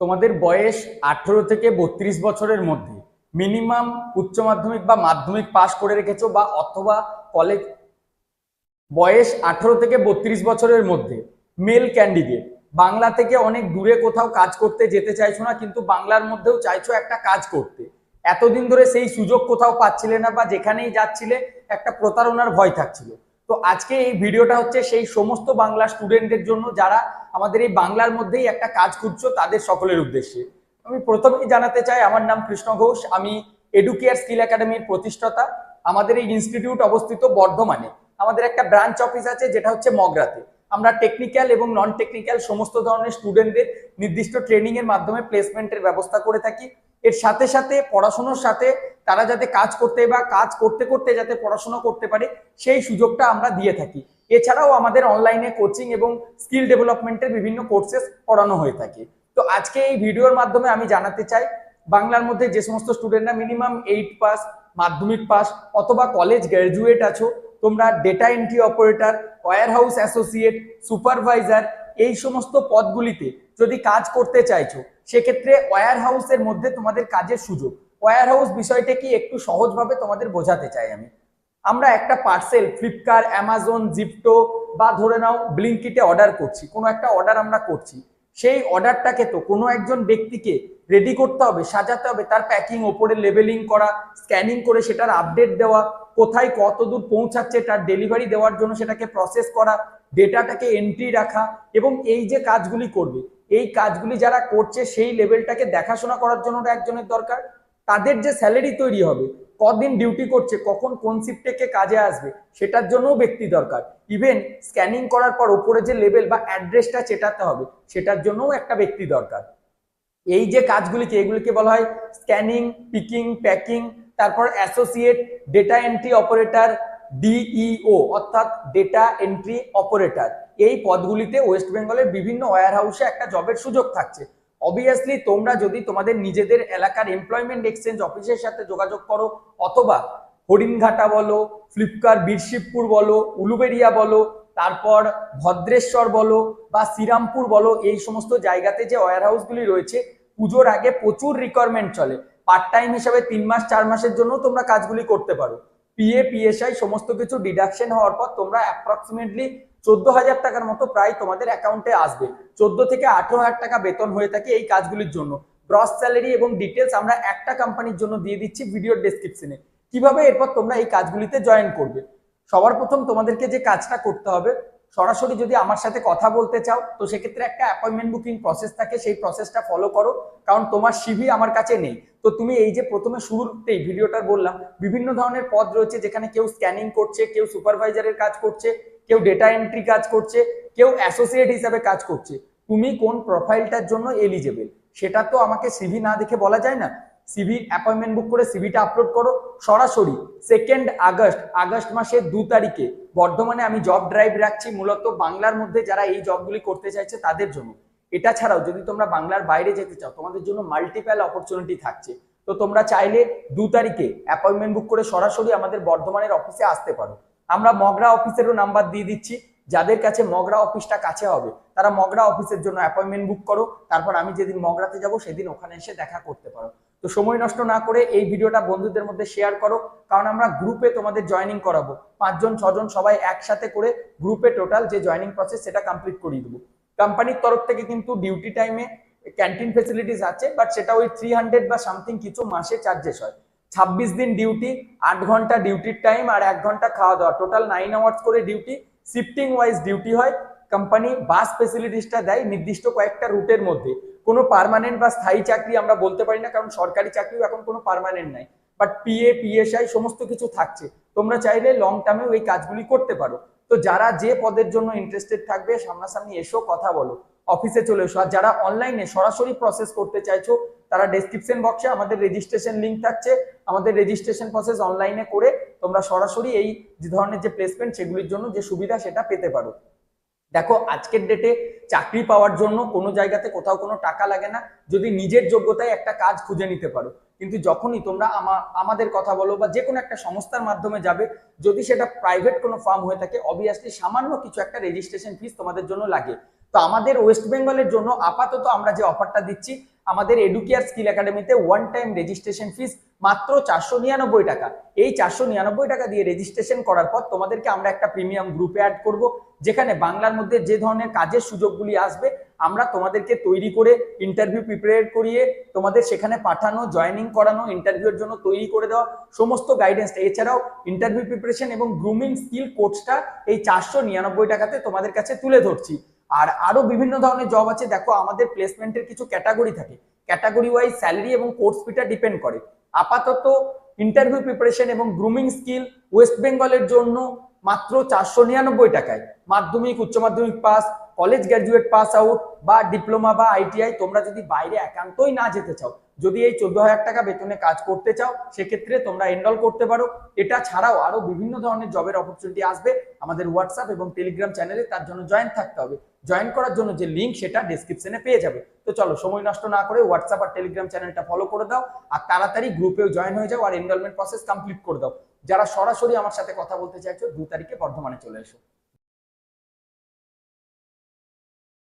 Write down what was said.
তোমাদের বয়স আঠেরো থেকে বত্রিশ বছরের মধ্যে মিনিমাম উচ্চ মাধ্যমিক বা মাধ্যমিক পাশ করে রেখেছো বা অথবা কলেজ বয়স আঠেরো থেকে বত্রিশ বছরের মধ্যে মেল ক্যান্ডিডেট বাংলা থেকে অনেক দূরে কোথাও কাজ করতে যেতে চাইছো না, কিন্তু বাংলার মধ্যেও চাইছো একটা কাজ করতে। এতদিন ধরে সেই সুযোগ কোথাও পাচ্ছিলে না বা যেখানেই যাচ্ছিলে একটা প্রতারণার ভয় থাকছিল। তো আজকে এই ভিডিওটা হচ্ছে সেই সমস্ত বাংলা স্টুডেন্টদের জন্য যারা আমাদের এই বাংলার মধ্যেই একটা কাজ খুঁজছো তাদের সকলের উদ্দেশ্যে। আমি প্রথমেই জানাতে চাই, আমার নাম কৃষ্ণ ঘোষ। আমি এডুকেয়ার স্কিল একাডেমির প্রতিষ্ঠাতা। আমাদের এই ইনস্টিটিউট অবস্থিত বর্ধমানে। আমাদের একটা ব্রাঞ্চ অফিস আছে, যেটা হচ্ছে মগরাতে। আমরা টেকনিক্যাল এবং নন টেকনিক্যাল সমস্ত ধরনের স্টুডেন্টদের নির্দিষ্ট ট্রেনিং এর মাধ্যমে প্লেসমেন্টের ব্যবস্থা করে থাকি। এর সাথে সাথে, পড়াশোনার সাথে তারা যাতে কাজ করতে বা কাজ করতে করতে যাতে পড়াশোনা করতে পারে, সেই সুযোগটা আমরা দিয়ে থাকি। এছাড়াও আমাদের অনলাইনে কোচিং এবং স্কিল ডেভেলপমেন্টের বিভিন্ন কোর্সেস পড়ানো হয়ে থাকে। তো আজকে এই ভিডিওর মাধ্যমে আমি জানাতে চাই, বাংলার মধ্যে যে সমস্ত স্টুডেন্টরা মিনিমাম এইট পাস মাধ্যমিক পাস অথবা কলেজ গ্র্যাজুয়েট আছো, তোমরা data entry operator warehouse associate supervisor এই সমস্ত পদগুলিতে যদি কাজ করতে চাইছো, সেক্ষেত্রে ওয়্যার হাউসের মধ্যে তোমাদের কাজের সুযোগ। ওয়্যার হাউস বিষয়টা কি একটু সহজভাবে তোমাদের বোঝাতে চাই আমি। আমরা একটা পার্সেল ফ্লিপকার্ট অ্যামাজন জিপটো বা ধরে নাও ব্লিঙ্কিটে অর্ডার করছি। কোনো একটা অর্ডার আমরা করছি। সেই অর্ডারটাকে তো কোনো একজন ব্যক্তিকে রেডি করতে হবে, সাজাতে হবে, তার প্যাকিং ওপরে লেবেলিং করা স্ক্যানিং করে সেটার আপডেট দেওয়া, কোথায় কত দূর পৌঁছাচ্ছে, তার ডেলিভারি দেওয়ার জন্য সেটাকে প্রসেস করা ডেটাটাকে এন্ট্রি রাখা এবং এই যে কাজগুলি করবে, এই কাজগুলি যারা করছে সেই লেভেলটাকে দেখাশোনা করার জন্য একজনের দরকার। তাদের যে স্যালারি তৈরি হবে, কদিন ডিউটি করছে, কখন কোন শিফট থেকে কাজে আসবে, সেটার জন্যও ব্যক্তি দরকার। ইভেন স্ক্যানিং করার পর ওপরে যে লেভেল বা অ্যাড্রেসটা চেটাতে হবে, সেটার জন্যও একটা ব্যক্তি দরকার। এই যে কাজগুলিকে, এগুলিকে বলা হয় স্ক্যানিং পিকিং প্যাকিং তারপর associate data entry operator DEO অর্থাৎ ডেটা এন্ট্রি অপারেটর এই পদগুলিতে ওয়েস্ট বেঙ্গলের বিভিন্ন ওয়্যার হাউসে একটা জবের সুযোগ থাকছে। অবভিয়াসলি তোমরা যদি তোমাদের নিজেদের এলাকার এমপ্লয়মেন্ট এক্সচেঞ্জ অফিসের সাথে যোগাযোগ করো, অথবা হরিণঘাটা বলো ফ্লিপকার্ট বীরশিবপুর বলো উলুবেরিয়া বলো, তারপর ভদ্রেশ্বর বলো, বা শ্রীরামপুর বলো, এই সমস্ত জায়গাতে যে ওয়্যার হাউসগুলি রয়েছে, পুজোর আগে প্রচুর রিকোয়ারমেন্ট চলে। পার্ট টাইম হিসাবে তিন মাস, চার মাসের জন্য তোমরা কাজগুলি করতে পারো। পিএ পিএসআই সমস্ত কিছু ডিডাকশন হওয়ার পর তোমরা অ্যাপ্রক্সিমেটলি চোদ্দ হাজার টাকার মতো প্রায় তোমাদের অ্যাকাউন্টে আসবে। চোদ্দ থেকে আঠেরো হাজার টাকা বেতন হয়ে থাকে এই কাজগুলির জন্য। গ্রস স্যালারি এবং ডিটেলস আমরা একটা কোম্পানির জন্য দিয়ে দিচ্ছি ভিডিওর ডেসক্রিপশনে কীভাবে এরপর তোমরা এই কাজগুলিতে জয়েন করবে? সবার প্রথম তোমাদেরকে যে কাজটা করতে হবে, সরাসরি যদি আমার সাথে কথা বলতে চাও, তো সেক্ষেত্রে একটা অ্যাপয়েন্টমেন্ট বুকিং প্রসেস থাকে, সেই প্রসেসটা ফলো করো, কারণ তোমার সিভি আমার কাছে নেই। তো তুমি এই যে প্রথমে শুরুতেই ভিডিওটা বললাম, বিভিন্ন ধরনের পদ রয়েছে যেখানে কেউ স্ক্যানিং করছে, কেউ সুপারভাইজারের কাজ করছে কেউ ডেটা এন্ট্রি কাজ করছে, কেউ অ্যাসোসিয়েট হিসাবে কাজ করছে, তুমি কোন প্রোফাইলটার জন্য এলিজেবল সেটা তো আমাকে সিভি না দেখে বলা যায় না। সিভি অ্যাপয়েন্টমেন্ট বুক করে সিভিটা আপলোড করো, সরাসরি সেকেন্ড আগস্ট আগস্ট মাসের দু তারিখে। বর্ধমানে আমি জব ড্রাইভ রাখছি মূলত বাংলার মধ্যে যারা এই জবগুলি করতে চাইছে তাদের জন্য। এটা ছাড়াও যদি তোমরা বাংলার বাইরে যেতে চাও, তোমাদের জন্য মাল্টিপ্যাল অপরচুনিটি থাকছে। তো তোমরা চাইলে দু তারিখে অ্যাপয়েন্টমেন্ট বুক করে সরাসরি আমাদের বর্ধমানের অফিসে আসতে পারো। আমরা মগরা অফিসেরও নাম্বার দিয়ে দিচ্ছি। যাদের কাছে মগরা অফিসটা কাছে হবে, তারা মগরা অফিসের জন্য অ্যাপয়েন্টমেন্ট বুক করো। তারপর আমি যেদিন মগরাতে যাব, সেদিন ওখানে এসে দেখা করতে পারো। তো সময় নষ্ট না করে এই ভিডিওটা বন্ধুদের মধ্যে শেয়ার করো, কারণ আমরা গ্রুপে তোমাদের জয়েনিং করাবো। পাঁচজন, ছজন সবাই একসাথে করে গ্রুপে টোটাল যে জয়েনিং প্রসেস সেটা কমপ্লিট করিয়ে দেবো। কোম্পানির তরফ থেকে কিন্তু ডিউটি টাইমে ক্যান্টিন ফেসিলিটিস আছে বাট সেটা ওই থ্রি হান্ড্রেড বা সামথিং কিছু মাসে চার্জেস হয়। ছাব্বিশ দিন ডিউটি আট ঘণ্টা ডিউটির টাইম আর এক ঘণ্টা খাওয়া দাওয়া। টোটাল নাইন আওয়ার্স করে ডিউটি শিফটিং ওয়াইজ ডিউটি হয়। কোম্পানি বাস ফেসিলিটিসটা দেয় নির্দিষ্ট কয়েকটা রুটের মধ্যে। কোনো পার্মানেন্ট বা স্থায়ী চাকরি আমরা বলতে পারি না, কারণ সরকারি চাকরিও এখন কোনো পার্মানেন্ট নাই। বাট পিএ পিএসআই সমস্ত কিছু থাকছে। তোমরা চাইলে লং টার্মেও এই কাজগুলি করতে পারো। তো যারা যে পদের জন্য ইন্টারেস্টেড থাকবে, সামনাসামনি এসো, কথা বলো। অফিসে চলে এসো। আর যারা অনলাইনে সরাসরি প্রসেস করতে চাইছো তারা ডেসক্রিপশন বক্সে আমাদের রেজিস্ট্রেশন লিঙ্ক থাকছে। আমাদের রেজিস্ট্রেশন প্রসেস অনলাইনে করে তোমরা সরাসরি এই যে ধরনের যে প্লেসমেন্ট সেগুলির জন্য যে সুবিধা সেটা পেতে পারো। দেখো, আজকের ডেটে চাকরি পাওয়ার জন্য কোনো জায়গাতে কোথাও কোনো টাকা লাগে না। যদি নিজের যোগ্যতায় একটা কাজ খুঁজে নিতে পারো। কিন্তু যখনই তোমরা আমাদের কথা বলো বা যে কোনো একটা সংস্থার মাধ্যমে যাবে, যদি সেটা প্রাইভেট কোনো ফার্ম হয়ে থাকে অবভিয়াসলি সামান্য কিছু একটা রেজিস্ট্রেশন ফিস তোমাদের জন্য লাগে। তো আমাদের ওয়েস্ট বেঙ্গলের জন্য আপাতত আমরা যে অফারটা দিচ্ছি আমাদের এডুকেয়ার স্কিল একাডেমিতে ওয়ান টাইম রেজিস্ট্রেশন ফিস মাত্র চারশো নিরানব্বই টাকা। এই চারশো নিরানব্বই টাকা দিয়ে রেজিস্ট্রেশন করার পর তোমাদেরকে আমরা একটা প্রিমিয়াম গ্রুপে অ্যাড করব, যেখানে বাংলার মধ্যে যে ধরনের কাজের সুযোগগুলি আসবে, আমরা তোমাদেরকে তৈরি করে ইন্টারভিউ প্রিপেয়ার করিয়ে তোমাদের সেখানে পাঠানো জয়েনিং করানো ইন্টারভিউর জন্য তৈরি করে দেওয়া, সমস্ত গাইডেন্স এছাড়াও ইন্টারভিউ প্রিপারেশন এবং গ্রুমিং স্কিল কোর্সটা এই চারশো নিরানব্বই টাকাতে তোমাদের কাছে তুলে ধরছি। আর আরও বিভিন্ন ধরনের জব আছে, দেখো আমাদের প্লেসমেন্টের কিছু ক্যাটাগরি থাকে। ক্যাটাগরি ওয়াইজ স্যালারি এবং কোর্স ফিটা ডিপেন্ড করে। আপাতত ইন্টারভিউ প্রিপারেশন এবং গ্রুমিং স্কিল ওয়েস্ট বেঙ্গলের জন্য মাত্র চারশো নিরানব্বই টাকায়। মাধ্যমিক, উচ্চ মাধ্যমিক pass college graduate pass out বা ডিপ্লোমা বা আইটিআই তোমরা যদি বাইরে একান্তই না যেতে চাও, যদি এই চোদ্দ হাজার টাকা বেতনে কাজ করতে চাও, সেক্ষেত্রে তোমরা এনরোল করতে পারো। এটা ছাড়াও আরও বিভিন্ন ধরনের জবের অপরচুনিটি আসবে। আমাদের হোয়াটসঅ্যাপ এবং টেলিগ্রাম চ্যানেলে তার জন্য জয়েন থাকতে হবে। জয়েন করার জন্য যে লিঙ্ক সেটা ডিসক্রিপশনে পেয়ে যাবে। তো চলো, সময় নষ্ট না করে হোয়াটসঅ্যাপ আর টেলিগ্রাম চ্যানেলটা ফলো করে দাও আর তাড়াতাড়ি গ্রুপেও জয়েন হয়ে যাও আর এনরোলমেন্ট প্রসেস কমপ্লিট করে দাও। যারা সরাসরি আমার সাথে কথা বলতে চাইছো, দু তারিখে বর্ধমানে চলে এসো।